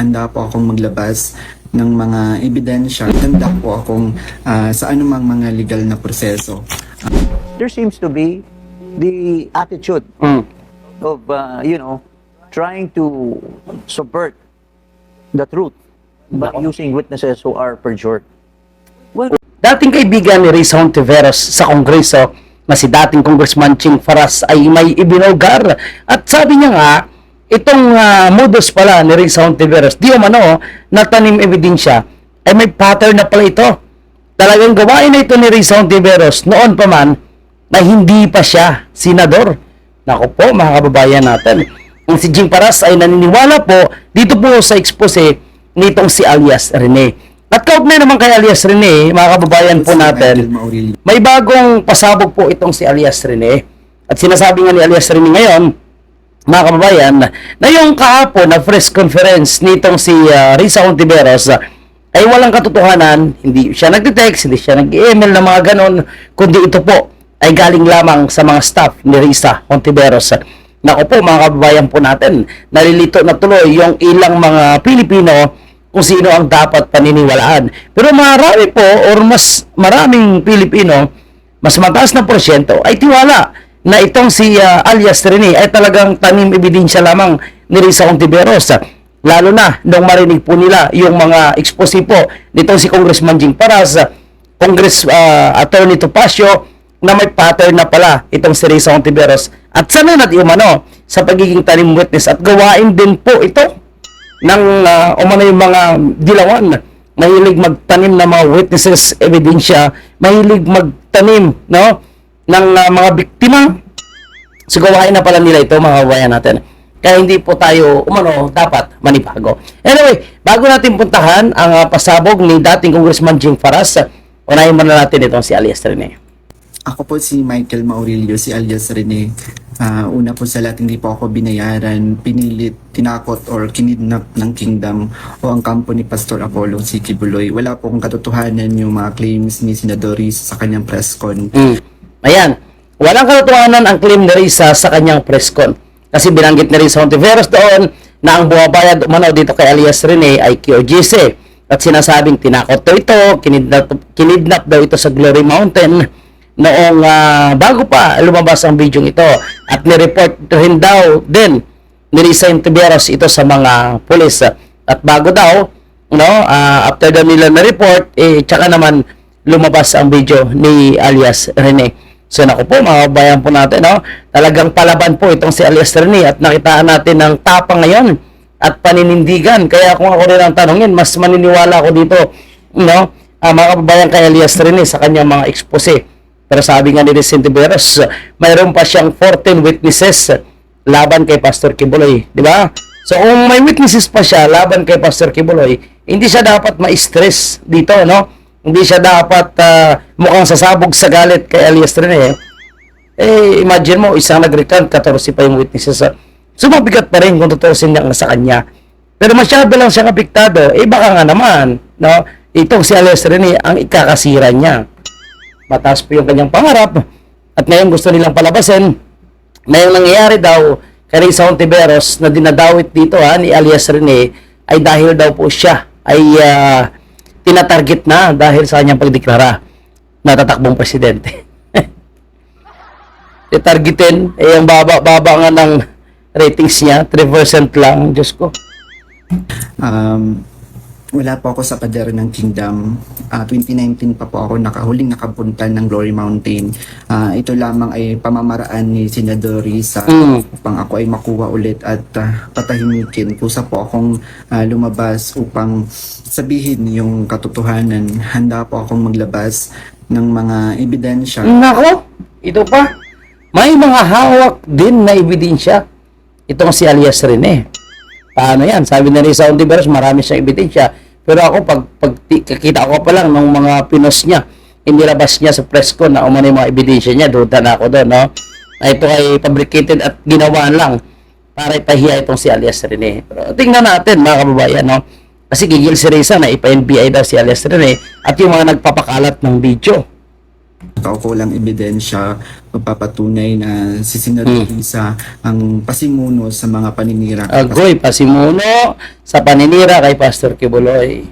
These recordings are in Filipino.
handa po akong maglabas ng mga ebidensya. Handa po akong ah, sa anumang mga legal na proseso. there seems to be the attitude Mm. of, uh, you know, trying to subvert the truth by using witnesses who are perjured. Well, Dating kaibigan ni Risa Hontiveros sa Kongreso na si dating Congressman Ching Faras ay may ibinulgar. At sabi niya nga, itong ah, modus pala ni Risa Hontiveros, di umano na tanim ebidensya, ay may pattern na pala ito. Talagang gawain na ito ni Risa Hontiveros noon pa man na hindi pa siya senador. Naku po, mga kababayan natin. Ang si Jing Paras ay naniniwala po dito po sa expose nitong si alias Rene. At kaugnay naman kay alias Rene, mga kababayan po natin, may bagong pasabog po itong si alias Rene. At sinasabi nga ni alias Rene ngayon, mga kababayan, na yung kahapon na press conference nitong si ah, Risa Ontiveros ah, ay walang katotohanan, hindi siya nagte-text, hindi siya nag-email ng mga ganon, kundi ito po ay galing lamang sa mga staff ni Risa Ontiveros. Nako po mga kababayan po natin, nalilito na tuloy yung ilang mga Pilipino kung sino ang dapat paniniwalaan. Pero marami po or mas maraming Pilipino, mas mataas na porsyento ay tiwala na itong si ah, alias Rene ay talagang tanim ebidensya lamang ni Risa Ontiveros. Lalo na nung marinig po nila yung mga expose po nitong si Congressman Jing Paras, Congress ah, Attorney Topacio, na may pattern na pala itong si Risa Ontiveros. At sana na umano sa pagiging tanim witness at gawain din po ito ng uh, umano yung mga dilawan. Mahilig magtanim ng mga witnesses ebidensya. Mahilig magtanim no ng uh, mga biktima so gawain na pala nila ito mga kabayan natin kaya hindi po tayo umano dapat manibago anyway bago natin puntahan ang uh, pasabog ni dating congressman Jing Faras unahin muna natin itong si Alias Rene Ako po si Michael Maurelio, si alias Rene. Ah, una po sa lahat, hindi po ako binayaran, pinilit, tinakot or kinidnap ng kingdom o ang kampo ni Pastor Apollo si Kibuloy. Wala po kung katotohanan yung mga claims ni Senadoris sa kanyang press con. Mm. Ayan. Walang katotohanan ang claim ni Risa sa kanyang press con. Kasi binanggit ni Risa Hontiveros doon na ang bumabayad umano dito kay alias Rene ay QGC. At sinasabing tinakot daw ito, kinidnap, kinidnap daw ito sa Glory Mountain noong ah, bago pa lumabas ang video ito. At nireport rin daw din ni Risa Hontiveros ito sa mga pulis. At bago daw, no, ah, after daw nila na-report, eh, tsaka naman lumabas ang video ni alias Rene. So naku po, mga kabayan po natin, no? talagang palaban po itong si alias Rene at nakitaan natin ng tapang ngayon at paninindigan. Kaya kung ako rin ang tanongin, mas maniniwala ako dito, no? Ah, mga kababayan kay alias Rene sa kanyang mga expose. Pero sabi nga ni Vicente Beres, mayroon pa siyang 14 witnesses laban kay Pastor Kibuloy, di ba? So kung may witnesses pa siya laban kay Pastor Kibuloy, hindi siya dapat ma-stress dito, no? Hindi siya dapat ah, mukhang sasabog sa galit kay Elias Rene. Eh, imagine mo, isang nag-recount, 14 pa yung witnesses. ah. So, mabigat pa rin kung tutusin niya sa kanya. Pero masyado lang siyang apektado, eh baka nga naman, no? Itong si Elias Rene, ang ikakasira niya. Mataas po yung kanyang pangarap, at ngayon gusto nilang palabasin, na yung nangyayari daw kay Risa Ontiveros na dinadawit dito ha, ni alias Rene ay dahil daw po siya ay ah, tinatarget na dahil sa kanyang pagdeklara na tatakbong presidente. Titargetin, eh ang baba-baba nga ng ratings niya, 3% lang, Diyos ko. Um, wala po ako sa pader ng kingdom. Ah, 2019 pa po ako nakahuling nakapunta ng Glory Mountain. Ah, ito lamang ay pamamaraan ni Senadori sa Mm. upang ako ay makuha ulit at ah, patahimikin. Kusa po akong ah, lumabas upang sabihin yung katotohanan. Handa po akong maglabas ng mga ebidensya. Nako, ito pa. May mga hawak din na ebidensya. Itong si alias Rene. Paano yan? Sabi na ni Sa Ontiveros, marami siyang ebidensya. Pero ako, pag, pag kakita ko pa lang ng mga pinos niya, inilabas niya sa press ko na umano yung mga ebidensya niya, duda na ako doon, no? Na ito ay fabricated at ginawaan lang para ipahiya itong si alias Rene. Pero tingnan natin, mga kababayan, no? Kasi gigil si Reza na ipa-NBI daw si alias Rene at yung mga nagpapakalat ng video. Kaukulang ebidensya magpapatunay na si Senador Risa ang pasimuno sa mga paninira. Agoy, pasimuno sa paninira kay Pastor Kibuloy.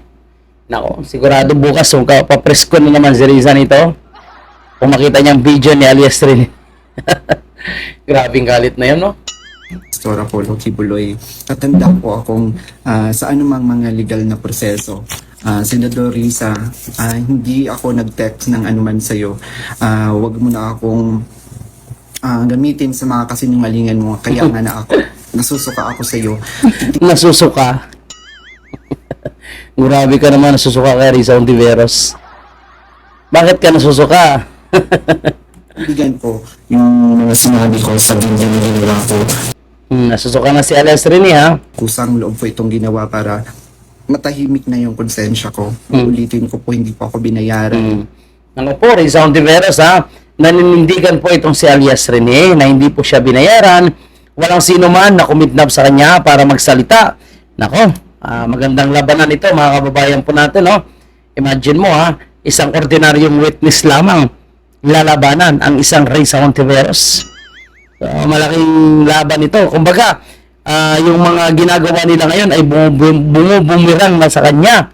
Nako, sigurado bukas kung papresko na naman si Riza nito. Kung makita niyang video ni alias rin. Grabing galit na yun, no? Pastor Apollo Kibuloy. At handa po akong ah, sa anumang mga legal na proseso. Ah, Senador Risa, ah, hindi ako nag-text ng anuman sa'yo. Ah, huwag mo na akong ah, gamitin sa mga kasinungalingan mo. Kaya nga na ako. Nasusuka ako sa'yo. Nasusuka. Grabe ka naman nasusuka kay Riza Ontiveros. Bakit ka nasusuka? Bigyan ko yung mga sinabi ko sa video na ginawa ko. Hmm, nasusuka na si alias rin ha. Kusang loob po itong ginawa para matahimik na yung konsensya ko. Ulitin ko po, hindi po ako binayaran. Hmm. Ano po, Riza Ontiveros ha, naninindigan po itong si alias Rene na hindi po siya binayaran. Walang sino man na kumidnap sa kanya para magsalita. Nako, ah, magandang labanan ito mga kababayan po natin. No? Imagine mo ha, isang ordinaryong witness lamang lalabanan ang isang Riza Ontiveros. So, malaking laban ito. Kumbaga, ah, yung mga ginagawa nila ngayon ay bumubum- bumubumirang na sa kanya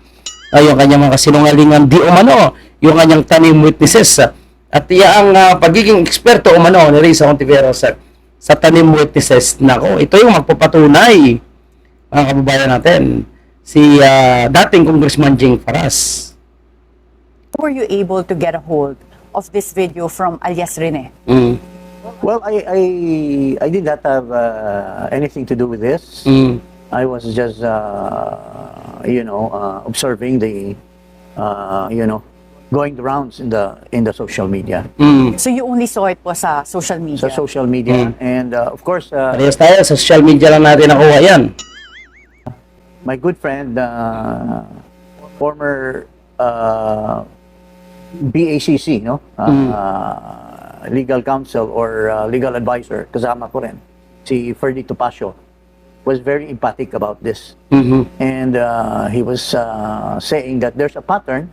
uh, yung kanyang mga kasinungalingan di umano, yung kanyang tanim witnesses. At iya ang ah, pagiging eksperto umano ni Risa Ontiveros sa, sa tanim witnesses. Nako, ito yung magpapatunay, mga kababayan natin, si ah, dating Congressman Jing Faras. were you able to get a hold of this video from alias Rene? Mm. Well, I, I, I did not have uh, anything to do with this. Mm. I was just, uh, you know, uh, observing the, uh, you know, going the rounds in the in the social media, Mm. So you only saw it po sa social media? sa social media, and uh, of course, uh, Parehas tayo, sa social media lang natin nakuha yan. my good friend, uh, former uh, BACC, no, uh, legal counsel or uh, legal advisor, kasama ko rin, si Ferdy Topacio, was very emphatic about this. Mhm. and uh, he was uh, saying that there's a pattern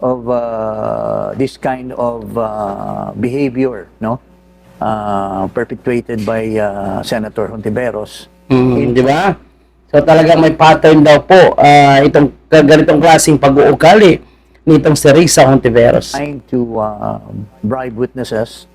of uh, this kind of uh, behavior, no, uh, perpetuated by uh, Senator Hontiveros. Mm, di ba? So talagang may pattern daw po ah, itong ganitong klaseng pag-uugali nitong si Risa Hontiveros. Trying to uh, bribe witnesses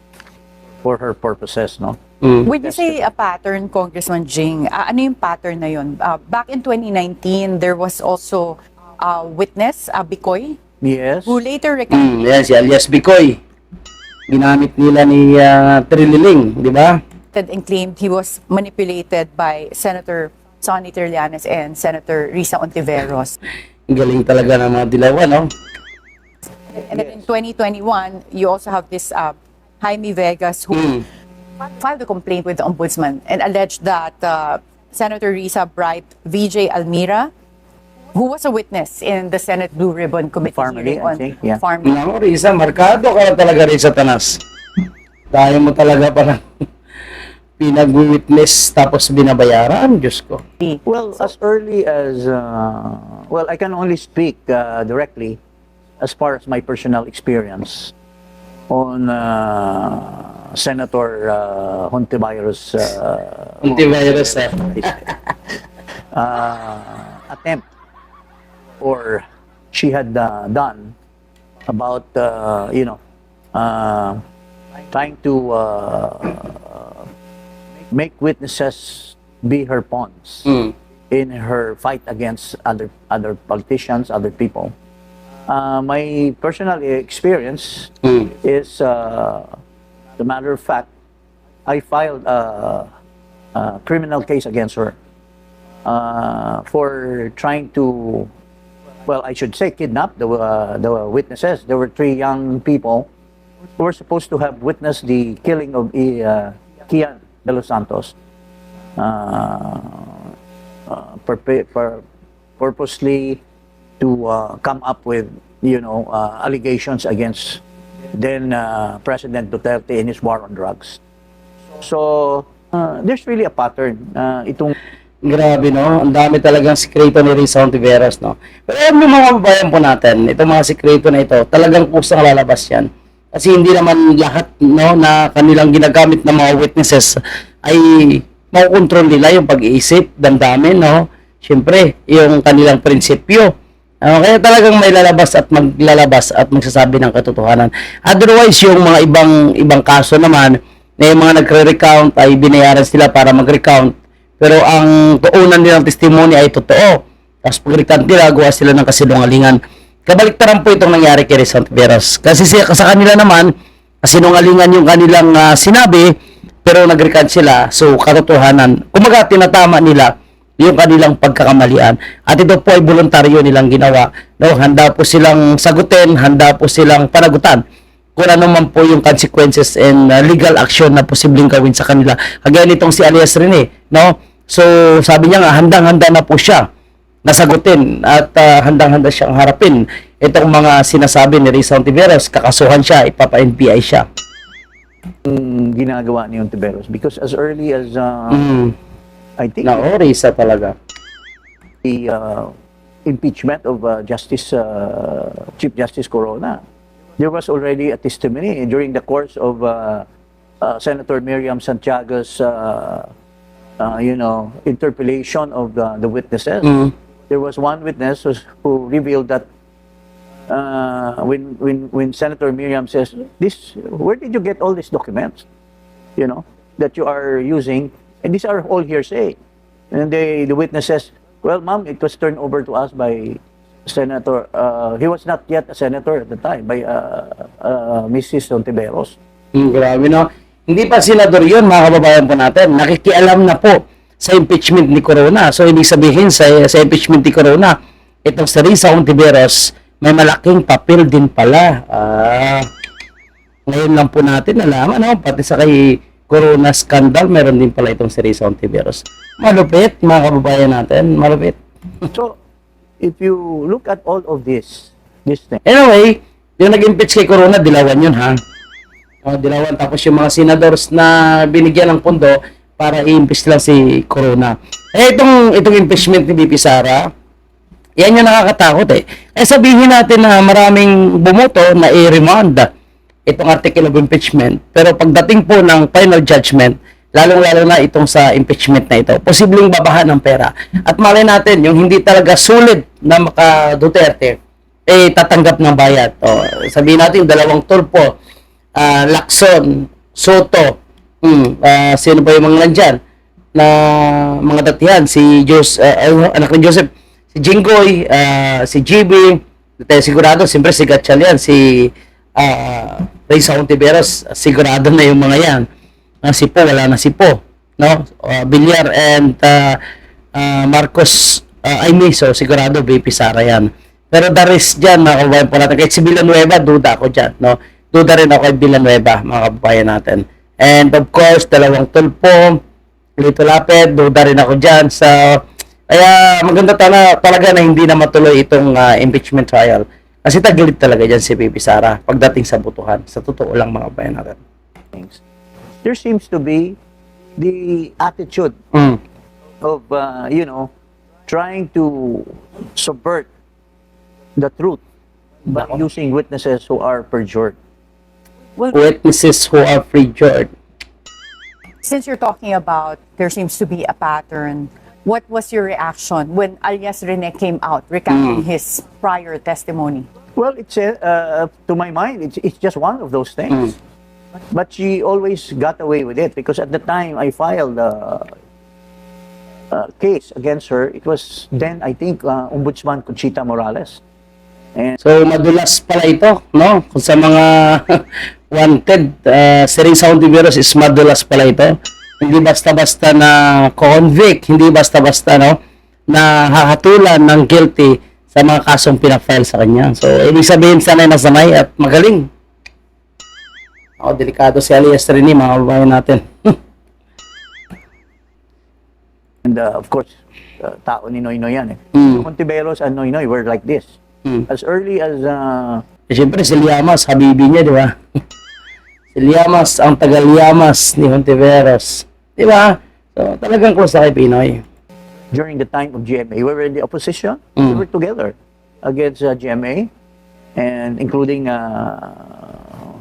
for her purposes, no. Mm. When you say a pattern, Congressman Jing, ah, ano yung pattern na yun? Ah, back in 2019, there was also a witness, uh, Bicoy, Yes. who later recanted Mm, yan si alias Bicoy. Ginamit nila ni uh, Trililing, di ba? and claimed he was manipulated by Senator Sonny Trillanes and Senator Risa Ontiveros. Ang galing talaga ng mga dilawan, no? And then in 2021, you also have this uh, Jaime Vegas who Mm. filed a complaint with the ombudsman and alleged that uh, Senator Risa bribed VJ Almira, who was a witness in the Senate Blue Ribbon Committee Farmally, hearing I on think, yeah. farming. Nako, Risa, markado ka na talaga rin sa tanas. Dahil mo talaga parang pinag-witness tapos binabayaran, Diyos ko. Well, as early as, uh, well, I can only speak uh, directly as far as my personal experience on uh, Senator uh, Hontiveros' uh, Antivirus, eh. uh, attempt or she had uh, done about, uh, you know, uh, trying to uh, make witnesses be her pawns Mm. in her fight against other other politicians, other people. Uh, my personal experience Mm. is, uh, the matter of fact, I filed a, a criminal case against her uh, for trying to, well, I should say, kidnap the uh, the witnesses. There were three young people who were supposed to have witnessed the killing of uh, Kian de los Santos. Uh, uh, purpo- pur- purposely to uh, come up with, you know, uh, allegations against then uh, President Duterte in his war on drugs. So, uh, there's really a pattern. Uh, itong Grabe, no? Ang dami talagang sikreto ni Risa Ontiveros, no? Pero alam niyo mga kababayan po natin, itong mga sikreto na ito, talagang kusang lalabas yan Kasi hindi naman lahat no na kanilang ginagamit ng mga witnesses ay makukontrol nila yung pag-iisip, damdamin, no? Siyempre, yung kanilang prinsipyo. Ah, kaya talagang may lalabas at maglalabas at magsasabi ng katotohanan. Otherwise, yung mga ibang ibang kaso naman, na yung mga nagre-recount ay binayaran sila para mag-recount. Pero ang tuunan nilang testimony ay totoo. Tapos pag-recount nila, gawa sila ng kasinungalingan. Kabaliktaran po itong nangyari kay Rizal Tiberos. Kasi siya, sa kanila naman, kasinungalingan yung kanilang ah, sinabi, pero nag-recount sila. So, katotohanan. Kumaga, tinatama nila yung kanilang pagkakamalian. At ito po ay voluntaryo nilang ginawa. No, handa po silang sagutin, handa po silang panagutan kung ano man po yung consequences and uh, legal action na posibleng gawin sa kanila. Kagaya nitong si Alias Rene, no? So, sabi niya nga, handang-handa na po siya nasagutin at uh, handang-handa siyang harapin itong mga sinasabi ni Rizal Tiveros. Kakasuhan siya, ipapa-NBI siya. Yung ginagawa ni Ontiveros because as early as uh, Mm. I think Na oh, Risa talaga. the uh, impeachment of uh, Justice uh, Chief Justice Corona, there was already a testimony during the course of uh, uh, Senator Miriam Santiago's, uh, uh, you know, interpellation of the, the witnesses. Mm. There was one witness who's- who revealed that uh, when when when Senator Miriam says, "This, where did you get all these documents?" You know that you are using, and these are all hearsay. And they, the witness says, "Well, ma'am, it was turned over to us by Senator. Uh, he was not yet a senator at the time by uh, uh, Mrs. Ontiveros." Mm, grabe no. Hindi pa senador yun, mga kababayan po natin. Nakikialam na po sa impeachment ni Corona. So, ibig sabihin sa, sa impeachment ni Corona, itong si Risa Ontiveros, may malaking papel din pala. Ah, ngayon lang po natin nalaman, no? pati sa kay Corona scandal, meron din pala itong si Risa Ontiveros. Malupit, mga kababayan natin. Malupit. So, if you look at all of this, this thing, Anyway, yung nag-impeach kay Corona, dilawan yun ha. O, dilawan. Tapos yung mga senadors na binigyan ng pondo para i-impeach lang si Corona. Eh, itong, itong impeachment ni BP Sara, yan yung nakakatakot eh. Eh, sabihin natin na maraming bumoto na i-remand itong article of impeachment. Pero pagdating po ng final judgment, lalong-lalo na itong sa impeachment na ito, posibleng babahan ng pera. At malay natin, yung hindi talaga sulit na maka Duterte, eh tatanggap ng bayad. O, sabihin natin, dalawang tulpo, ah, Lacson, Soto, hmm, ah, sino pa yung mga nandyan, na mga datihan, si Jos, ah, ano, anak ni Joseph, si Jinggoy, ah, si GB, tayo sigurado, siyempre si Gatchal yan, si uh, Reza Ontiveros, sigurado na yung mga yan. Ah, si Po, wala na si Po, no? Uh, Villar and ah, ah, Marcos uh, Aimee, so sigurado BP Sara yan. Pero the rest dyan, mga kababayan po natin, kahit si Villanueva, duda ako dyan, no? Duda rin ako kay Villanueva, mga kababayan natin. And of course, dalawang tulpo, Lito Lapid, duda rin ako dyan. So, kaya maganda tala, talaga na hindi na matuloy itong ah, impeachment trial. Kasi taglit talaga dyan si Bibi Sara pagdating sa butuhan. Sa totoo lang mga kababayan natin. things, there seems to be the attitude Mm. of uh, you know trying to subvert the truth by Nako. using witnesses who are perjured. Well, Witnesses who are free-jured. Since you're talking about there seems to be a pattern, what was your reaction when alias Rene came out recanting his prior testimony? well, it's uh, uh, to my mind, it's it's just one of those things. But she always got away with it because at the time I filed a, a case against her, it was then I think uh, Ombudsman Conchita Morales. And So, madulas pala ito, no? Kung sa mga wanted, uh, si Ring Sound Tiberos is madulas pala ito. Hindi basta-basta na convict, hindi basta-basta, no? Na hahatulan ng guilty sa mga kasong pinafile sa kanya. So, ibig sabihin sanay na sanay at magaling. Ako, delikado si Alias Trini, mga kababayan natin. And uh, of course, uh, tao ni Noy Noy yan eh. Mm. Montiveros and Noy Noy were like this. Mm. As early as, uh, Eh, Siyempre, si Liamas, habibi niya, di ba? si Liamas, ang taga-Liamas ni Hontiveros. Di ba? So, talagang close na kay Pinoy. during the time of GMA, we were in the opposition. We Mm. were together against uh, GMA and including uh,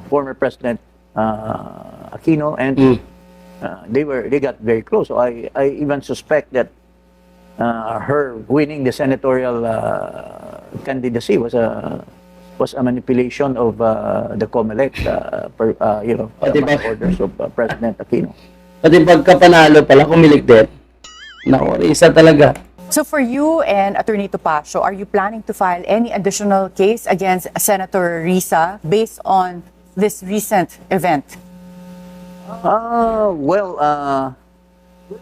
former President uh, Aquino, and Mm. uh, they were they got very close. So I I even suspect that uh, her winning the senatorial uh, candidacy was a was a manipulation of uh, the COMELEC, uh, per, uh, you know, by orders of uh, President Aquino. Pati pagkapanalo pala, kumilig din. Naku, isa talaga. So for you and Attorney Topacio, are you planning to file any additional case against Senator Risa based on this recent event? Uh, well, uh,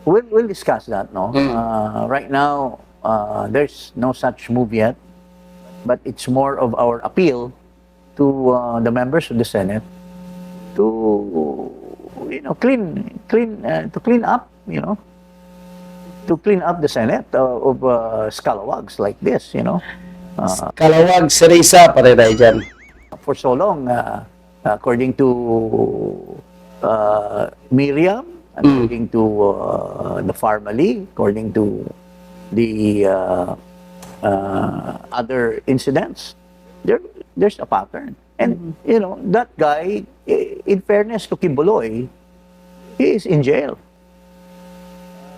we'll, we'll discuss that, no? Uh, right now, uh, there's no such move yet, but it's more of our appeal to uh, the members of the Senate to, you know, clean, clean, uh, to clean up, you know, to clean up the Senate uh, of uh, scalawags like this, you know. Uh, Kalawag, Serisa, pare tayo dyan. for so long, uh, according to uh, Miriam, according to uh, the family, according to the uh, uh, other incidents, there there's a pattern. And you know that guy, in fairness to Kibuloy, he is in jail.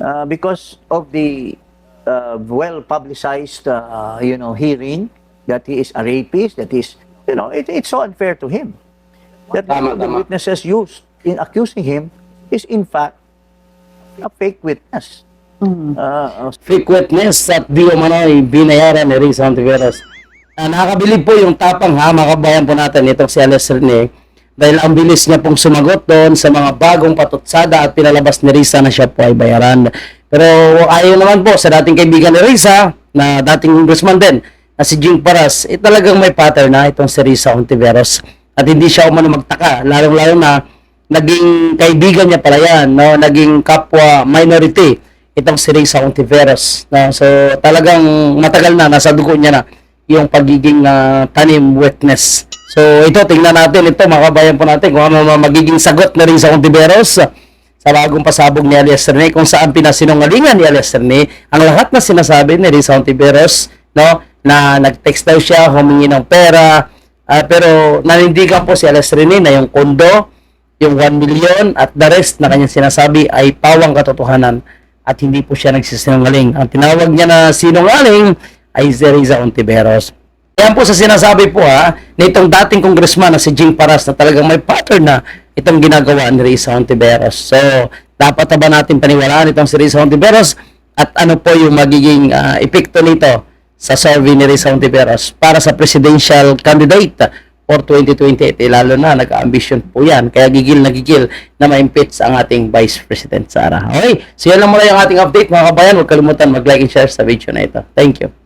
Uh, because of the uh, well publicized uh, you know hearing that he is a rapist that is you know it, it's so unfair to him. That Tama, the tama. witnesses used in accusing him is in fact a fake witness. Uh, fake witness at di umano'y binayaran ni Ontiveros. Ah, nakakabilib po yung tapang ha, mga kabayan po natin itong si Alex Rene dahil ang bilis niya pong sumagot doon sa mga bagong patutsada at pinalabas ni Risa na siya po ay bayaran. Pero ayaw naman po sa dating kaibigan ni Risa na dating congressman din na si Jing Paras, eh talagang may pattern na itong si Risa Ontiveros. At hindi siya umano magtaka, lalong-lalo na naging kaibigan niya pala yan, no? naging kapwa minority itong si Risa Ontiveros. No? So talagang matagal na, nasa dugo niya na yung pagiging ah, tanim witness. So ito, tingnan natin ito, mga kabayan po natin kung ano magiging sagot na Risa Ontiveros sa bagong pasabog ni Elias Rene kung saan pinasinungalingan ni Elias Rene ang lahat na sinasabi ni Risa Ontiveros no, na nag-text daw siya, humingi ng pera, ah, pero nanindigan po si Elias Rene na yung kondo, yung 1 million at the rest na kanyang sinasabi ay pawang katotohanan at hindi po siya nagsisinungaling. Ang tinawag niya na sinungaling ay si Riza Ontiveros. Yan po sa sinasabi po ha, na itong dating congressman na si Jing Paras na talagang may pattern na itong ginagawa ni Riza Ontiveros. So, dapat na ba natin paniwalaan itong si Riza Ontiveros at ano po yung magiging ah, epekto nito sa survey ni Riza Ontiveros para sa presidential candidate for 2028. Eh, lalo na, nag-ambition po yan. Kaya gigil na gigil na ma-impeach ang ating Vice President Sara. Okay, so yan lang muna yung ating update mga kabayan. Huwag kalimutan mag-like and share sa video na ito. Thank you.